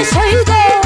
কেমন